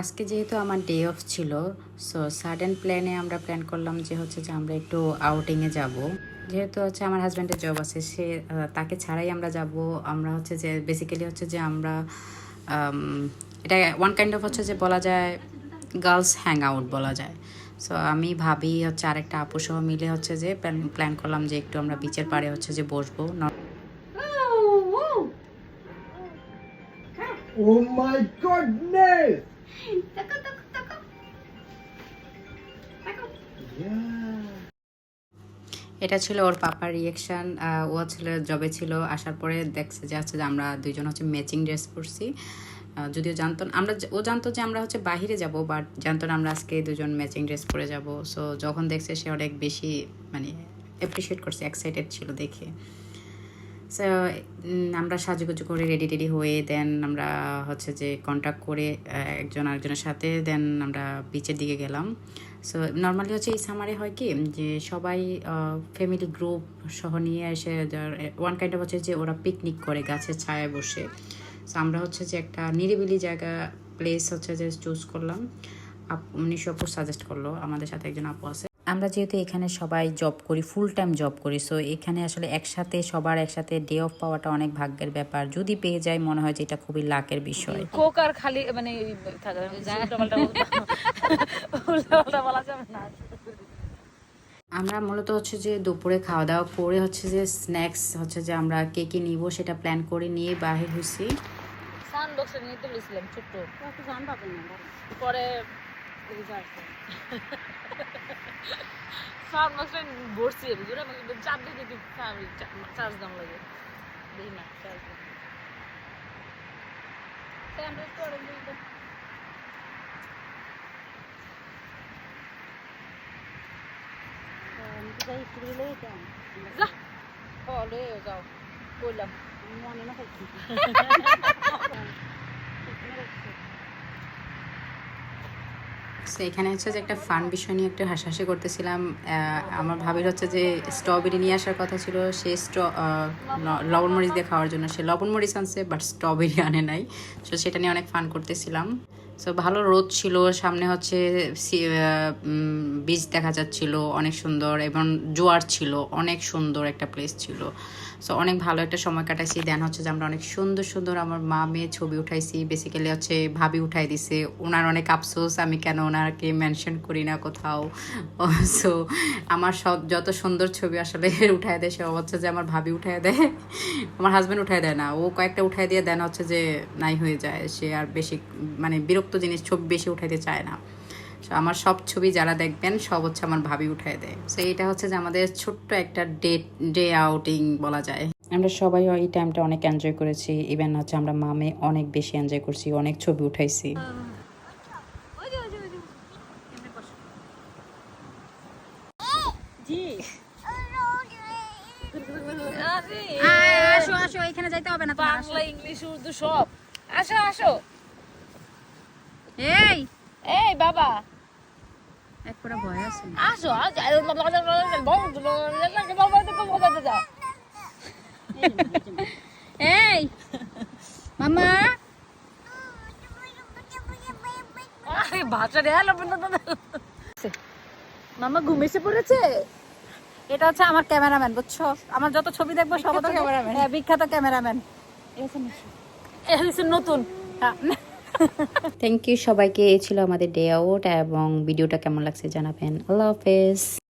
আজকে যেহেতু আমার ডে অফ ছিল সো সাডেন প্ল্যানে আমরা প্ল্যান করলাম যে হচ্ছে যে আমরা একটু আউটিংয়ে যাব। যেহেতু হচ্ছে আমার হাজব্যান্ডের জব আছে সে তাকে ছাড়াই আমরা যাব। আমরা হচ্ছে যে বেসিক্যালি হচ্ছে যে আমরা এটা ওয়ান কাইন্ড অফ হচ্ছে যে বলা যায় গার্লস হ্যাং আউট বলা যায়। সো আমি ভাবি হচ্ছে আরেকটা আপু সহ মিলে হচ্ছে যে প্ল্যান করলাম যে একটু আমরা বিচের পাড়ে হচ্ছে যে বসবো। Oh my goodness! এটা ছিল ওর পাপার রিয়েকশান ও ছেলে জবে ছিল, আসার পরে দেখছে যে হচ্ছে যে আমরা দুইজন হচ্ছে ম্যাচিং ড্রেস পরছি। যদিও জানতো আমরা ও জানতো যে আমরা হচ্ছে বাহিরে যাব বাট জানতো না আমরা আজকে দুজন ম্যাচিং ড্রেস পরে যাব। সো যখন দেখছে সে অনেক বেশি মানে অ্যাপ্রিসিয়েট করছে এক্সাইটেড ছিল দেখে। সো আমরা সাজুগুজু করে রেডি টেডি হয়ে দেন আমরা হচ্ছে যে কন্ট্যাক্ট করে একজন আরেকজনের সাথে দেন আমরা বিচের দিকে গেলাম। সো নর্মালি হচ্ছে এই সামারে হয় কি, যে সবাই ফ্যামিলি গ্রুপ সহ নিয়ে এসে ওয়ান কাইন্ড অফ হচ্ছে যে ওরা পিকনিক করে গাছের ছায়ায় বসে। সো আমরা হচ্ছে যে একটা নিরিবিলি জায়গা প্লেস হচ্ছে যে চুজ করলাম। আপ- উনিশ সাজেস্ট করল, আমাদের সাথে একজন আপু আছে। আমরা যেহেতু এখানে সবাই জব করি ফুল টাইম জব করি সো এখানে আসলে একসাথে সবার একসাথে ডে অফ পাওয়াটা অনেক ভাগ্যের ব্যাপার। যদি পেয়ে যায় মনে হয় যে এটা খুবই লাকের বিষয়। কোক আর খালি মানে না। আমরা মূলত হচ্ছে যে দুপুরে খাওয়া দাওয়া করে হচ্ছে যে স্ন্যাক্স হচ্ছে যে আমরা কে কি নিব সেটা প্ল্যান করে নিয়ে বাহির হয়েছি সাউন্ড নিয়ে তুলেছিলাম ছোট্ট। পরে সাউন্ড বক্সে ভরছি আমি জোরে আমাকে চাপ দিয়ে যদি চার্জ দাম লাগে দেখি না চার্জ যা ও লয়ে যাও কইলাম মনে না সো এখানে হচ্ছে যে একটা ফান বিষয় নিয়ে একটু হাসাহাসি করতেছিলাম। আমার ভাবির হচ্ছে যে স্ট্রবেরি নিয়ে আসার কথা ছিল। সে স্ট্র লবণ মরিচ দিয়ে খাওয়ার জন্য। সে লবণ মরিচ আনছে বাট স্ট্রবেরি আনে নাই। সো সেটা নিয়ে অনেক ফান করতেছিলাম। সো ভালো রোদ ছিল, সামনে হচ্ছে বিচ দেখা যাচ্ছিল, অনেক সুন্দর এবং জোয়ার ছিল, অনেক সুন্দর একটা প্লেস ছিল। সো অনেক ভালো একটা সময় কাটাইছি। দেন হচ্ছে যে আমরা অনেক সুন্দর সুন্দর আমার মা মেয়ে ছবি উঠাইছি। বেসিক্যালি হচ্ছে ভাবি উঠাই দিছে। ওনার অনেক আফসোস, আমি কেন ওনাকে মেনশন করি না কোথাও। সো আমার সব, যত সুন্দর ছবি আসলে উঠাই দেয় সে হচ্ছে যে আমার ভাবি উঠাই দেয়। আমার হাজব্যান্ড উঠাই দেয় না। ও কয়েকটা উঠাই দিয়ে দেন হচ্ছে যে নাই হয়ে যায়। সে আর বেশি মানে বিরক্ত জিনিস ছবি বেশি উঠাইতে চায় না। আমার সব ছবি যারা দেখবেন সব হচ্ছে আমার ভাবি উঠায় দেয়। সো এটা হচ্ছে যে আমাদের ছোট্ট একটা ডে ডে আউটিং বলা যায়। আমরা সবাই এই টাইমটা অনেক এনজয় করেছি। ইভেন হচ্ছে আমরা মামে অনেক বেশি এনজয় করছি অনেক ছবি উঠাইছি। আসো আসো এখানে যাইতে হবে না বাংলা ইংলিশ উর্দু সব। আসো আসো। এই এই বাবা এক করে ভয় আছে আসো আজ এই মামা ভাষা রে মামা ঘুমেছে পড়েছে এটা হচ্ছে আমার ক্যামেরাম্যান বুঝছ আমার যত ছবি দেখব সব তো ক্যামেরাম্যান হ্যাঁ বিখ্যাত ক্যামেরাম্যান এ হচ্ছে নতুন থ্যাংক ইউ সবাইকে, এই ছিল আমাদের ডে আউট এবং ভিডিওটা কেমন লাগছে জানাবেন। আল্লাহ হাফেজ।